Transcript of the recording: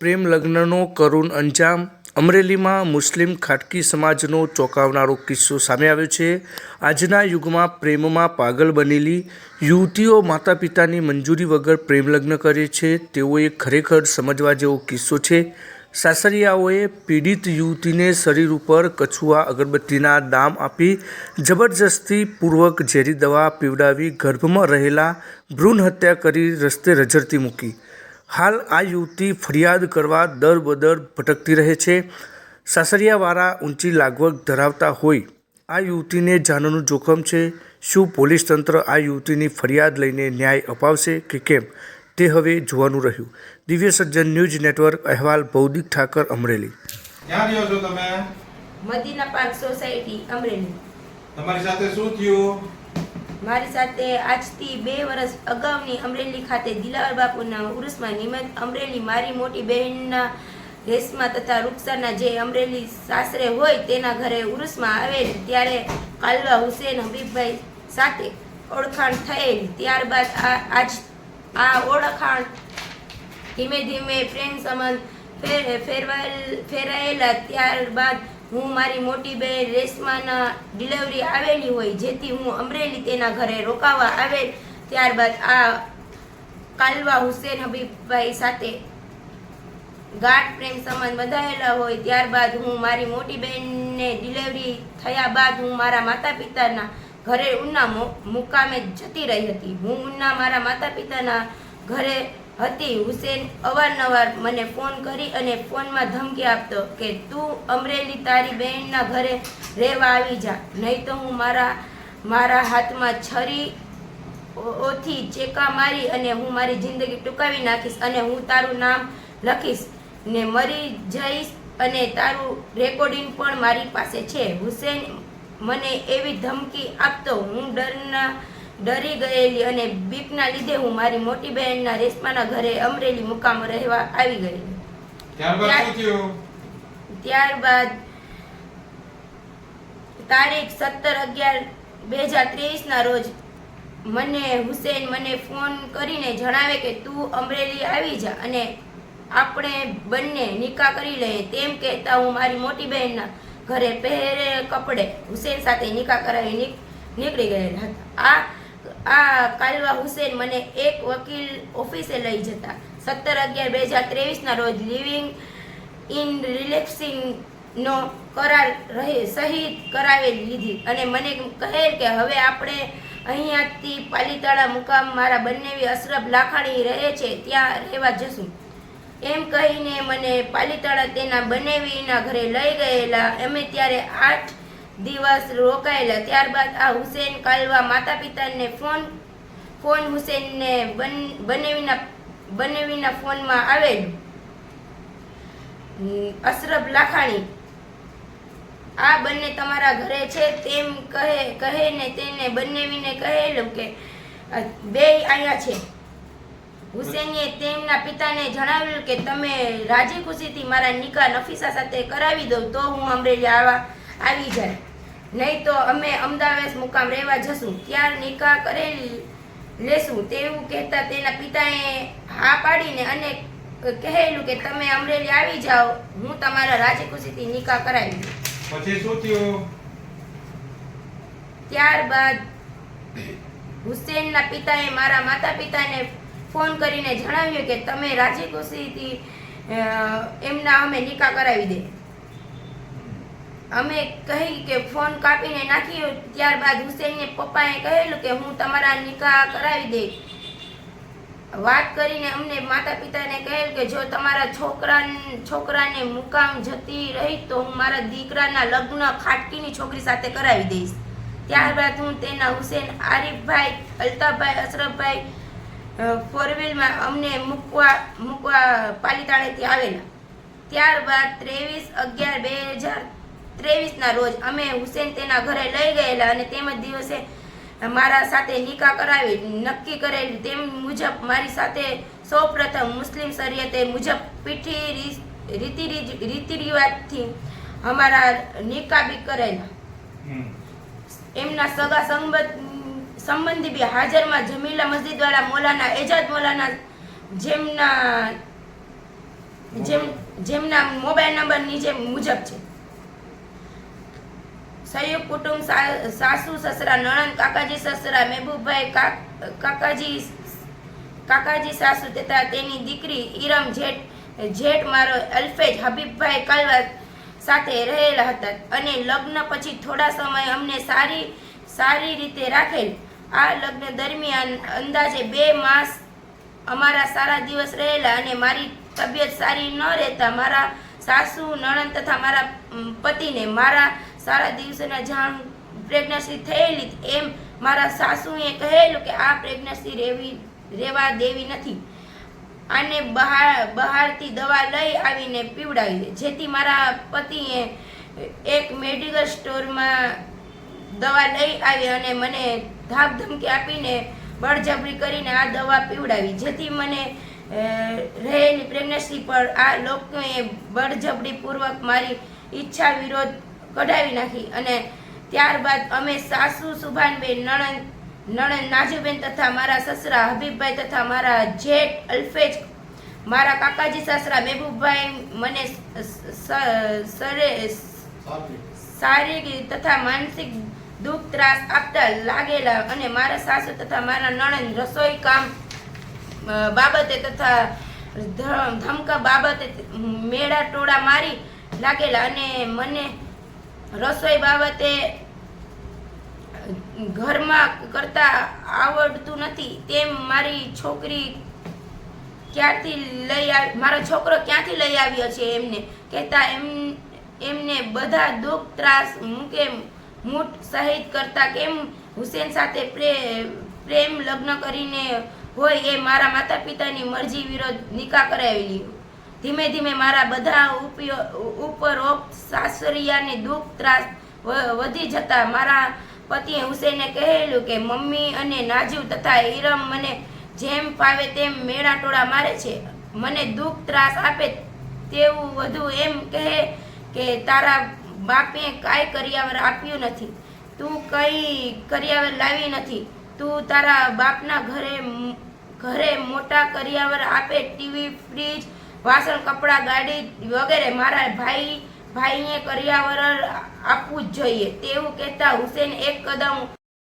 પ્રેમ લગ્નનો કરુણ અંજામ. અમરેલીમાં મુસ્લિમ ખાટકી સમાજનો ચોંકાવનારો કિસ્સો સામે આવ્યો છે. આજના યુગમાં પ્રેમમાં પાગલ બનેલી યુવતીઓ માતા પિતાની મંજૂરી વગર પ્રેમ લગ્ન કરે છે. તેઓએ ખરેખર સમજવા જેવો કિસ્સો છે. સાસરિયાઓએ પીડિત યુવતીને શરીર ઉપર કછુઆ અગરબત્તીના દામ આપી જબરજસ્તી પૂર્વક ઝેરી દવા પીવડાવી ગર્ભમાં રહેલા ભ્રૂણ હત્યા કરી રસ્તે રજરતી મૂકી. હાલ આ યુવતી ફરિયાદ કરવા દર બદર ભટકતી રહે છે. સાસરિયાવાળા ઊંચી લાગવગ ધરાવતા હોય આ યુવતીને જાનનું જોખમ છે. શું પોલીસ તંત્ર આ યુવતીની ફરિયાદ લઈને ન્યાય અપાવશે કે કેમ? તે હવે જોવાનું રહ્યું. દિવ્ય સજ્જન ન્યૂઝ નેટવર્ક અહેવાલ ભૌદિક ઠાકર અમરેલી. ક્યાં રહ્યો છો તમે? Madina park society Amreli. તમારી સાથે શું થયું? મારી સાથે આજથી બે વર્ષ અગાઉની અમરેલી ખાતે દિલાવર બાપુના ઉર્સમાં નિમિત્ત અમરેલી મારી મોટી બહેનના રેશમા તથા રૂપસાના જે અમરેલી સાસરે હોય તેના ઘરે ઉર્સમાં આવેલ ત્યારે કાલવા હુસેન હબીબભાઈ સાથે ઓળખાણ થયેલ. ત્યારબાદ આ આજ આ ઓળખાણ ધીમે ધીમે પ્રેમ સંબંધ ફેર, ફેરવાયેલ, ફેરાયેલા. ત્યારબાદ હું મારી મોટી બહેન રેશમાના ડિલિવરી આવેલી હોય, જેથી હું અમરેલી તેના ઘરે રોકાવા આવેલ ત્યારબાદ આ કાલવા હુસેન હબીબભાઈ સાથે ગાઢ પ્રેમ સંબંધ બંધાયેલા હોય, ત્યારબાદ હું મારી મોટી બહેનને ડિલિવરી થયા બાદ હું મારા માતા પિતાના ઘરે ઉના મુકામે જતી રહી હતી. હું ઉના મારા માતા પિતાના ઘરે હતી. હુસેન અવારનવાર મને ફોન કરી અને ફોનમાં ધમકી આપતો કે, તું અમરેલી તારી બહેનના ઘરે રહેવા આવી જા. નહીં તો હું મારા મારા હાથમાં છરી ઓથી ચેકા મારી અને હું મારી જિંદગી ટૂંકાવી નાખીશ અને હું તારું નામ લખીશ ને મરી જઈશ અને તારું રેકોર્ડિંગ પણ મારી પાસે છે. હુસેન મને એવી ધમકી આપતો, હું ડરના ડરી ગયેલી અને બીકના લીધે હું મારી મોટી બહેનના રેશમાના ઘરે અમરેલી મુકામ રહેવા આવી ગયેલી ત્યારબાદ તારીખ સત્તર અગિયાર બે હજાર ત્રેવીસના રોજ મને હુસેન મને ફોન કરીને જણાવે કે તું અમરેલી આવી જા અને આપણે બંને નિકાહ કરી લઈએ. તેમ કહેતા હું મારી મોટી બહેનના ઘરે પહેરે કપડે હુસેન સાથે નિકાહ કરાવી નીકળી ગયેલા હતા. આ આ કાલવા હુસેન મને એક વકીલ ઓફિસે લઈ જતા. સત્તર અગિયાર બે હજાર ત્રેવીસના રોજ લિવિંગ ઇન રિલેક્સિંગ નો કરાર રહે સહી કરાવેલી લીધી. અને મને કહે કે હવે આપણે અહીંયાથી પાલીતાણા મુકામ મારા બંનેવી અશરફ લાખાણી રહે છે, ત્યાં રહેવા જશું. એમ કહીને મને પાલીતાણા તેના બનેવીના ઘરે લઈ ગયેલા. અમે ત્યારે આઠ દિવસ રોકાયેલા. ત્યારબાદ આ હુસેન કાલવા માતા પિતાને ફોન ફોન હુસેનને બન, બનેવીના બનેવીના ફોનમાં આવેલું. અશરફ લાખાણી, આ બંને તમારા ઘરે છે તેમ કહે કહે ને તેને બંનેવીને કહેલું કે બે અહીંયા છે. હુસેનીએ તેમના પિતાને જણાવ્યું કે, તમે રાજી ખુશીથી મારા નિકાહ નફીસા સાથે કરાવી દો, તો હું અમરેલી આવા, આવી જાય નહીં તો અમે અમદાવાદ મુકામ રહેવા જશું. ત્યાં નિકાહ કરેલી લેશું તેવું કહેતા તેના પિતાએ હા પાડીને અને કહેલું કે તમે અમરેલી આવી જાઓ હું તમારા રાજી ખુશીથી નિકાહ કરાવી પછી શું થયું? ત્યારબાદ હુસેનના પિતાએ મારા માતા પિતાને ફોન કરીને જણાવ્યું કે તમે રાજી ખુશીથી એમના અમે નિકાહ કરાવી દે. અમે કહી કે ફોન કાપીને નાખ્યો ત્યારબાદ હુસેનને પપ્પાએ કહેલું કે હું તમારા નિકાહ કરાવી દઈશ. વાત કરીને અમને માતા પિતાને કહેલું કે જો તમારા છોકરા છોકરાને મુકામ જતી રહી તો હું મારા દીકરાના લગ્ન ખાટકીની છોકરી સાથે કરાવી દઈશ. ત્યારબાદ હું તેના હુસેન આરીફભાઈ, અલ્તાફભાઈ, અશરફભાઈ ફોર અમને મૂકવા મૂકવા પાલિતાણેથી આવેલા. ત્યારબાદ ત્રેવીસ અગિયાર બે હજાર ત્રેવીસના રોજ અમે હુસેન તેના ઘરે લઈ ગયેલા અને તેમજ દિવસે મારા સાથે નિકાહ કરાવી નક્કી કરેલું. તેમ મુજબ મારી સાથે સૌપ્રથમ મુસ્લિમ શરીયતે મુજબ પીઠી રીતિ રીતિ રિવાજથી અમારા નિકાહ બી કરેલા. એમના સગા સંબંધ સંબંધી બી હાજરમાં જમીલા મસ્જિદવાળા મૌલાના એજાદ મૌલાના જેમના જેમ જેમના મોબાઈલ નંબર નીચે મુજબ છે. સંયુક્ત કુટુંબ સાસુ, સસરા, નણંદ, કાકાજી, સસરા, મહેબૂબભાઈ કાકાજી કાકાજી, સાસુ તથા તેની દીકરી ઈરમ જેઠ જેઠ મારો અલ્ફેજ હબીબભાઈ કલવા સાથે રહેલા હતા અને લગ્ન પછી થોડા સમય અમને સારી સારી રીતે રાખેલ. આ લગ્ન દરમિયાન અંદાજે બે માસ અમારા સારા દિવસ રહેલા અને મારી તબિયત સારી ન રહેતા મારા સાસુ, નણંદ તથા મારા પતિને મારા સારા દિવસોના જાણ પ્રેગ્નન્સી થયેલી એમ મારા સાસુએ કહેલું કે આ પ્રેગ્નન્સી રહેવી રહેવા દેવી નથી. આને બહાર, બહારથી દવા લઈ આવીને પીવડાવી જેથી મારા પતિએ એક મેડિકલ સ્ટોરમાં દવા લઈ આવી અને મને ધાક ધમકી આપીને બળજબરી કરીને આ દવા પીવડાવી. જેથી મને રહેલી પ્રેગ્નન્સી પર આ લોકોએ બળજબરીપૂર્વક મારી ઈચ્છા વિરોધ કઢાવી નાખી અને ત્યારબાદ અમે સાસુ, સુભાનબેન, નણંદ નણંદ નાજુબેન તથા મારા સસરા હબીબભાઈ તથા મારા જેઠ અલ્ફેજ, મારા કાકાજી સસરા મહેબૂબભાઈ, મને સરે શારીરિક તથા માનસિક દુઃખ ત્રાસ આપતા લાગેલા અને મારા સાસુ તથા મારા નણંદ રસોઈ કામ બાબતે તથા ધમકા બાબતે મેળા ટોળા મારી લાગેલા અને મને રસોઈ બાબતે ઘરમાં કરતા આવડતું નથી. તેમ મારી છોકરી ક્યારથી લઈ આવી, મારો છોકરો ક્યાંથી લઈ આવ્યો છે એમને? કહેતા એમ, એમને બધા દુઃખ, ત્રાસ, મૂકે મૂઠ સહિત કરતા કેમ હુસેન સાથે પ્રે- પ્રેમ લગ્ન કરીને હોય એ મારા માતા પિતાની મરજી વિરોધ નિકાહ કરાવેલી. ધીમે ધીમે મારા બધા ઉપરોક્ત સાસરિયાને દુઃખ ત્રાસ વધી જતા મારા પતિએ હુસેને કહેલું કે, મમ્મી અને નાજુ તથા ઈરમ મને જેમ ફાવે તેમ મેળા ટોળા મારે છે. મને દુઃખ ત્રાસ આપે તેવું વધુ એમ કહે કે, તારા બાપે કાંઈ કરિયાવર આપ્યું નથી. તું કંઈ કરિયાવર લાવી નથી. તું તારા બાપના ઘરે ઘરે મોટા કરિયાવર આપે ટીવી, ફ્રીજ વાસણ, કપડાં, ગાડી વગેરે મારા ભાઈ, ભાઈએ કર્યાવરણ આપવું જ જોઈએ. તેવું કહેતા હુસેન એક કદમ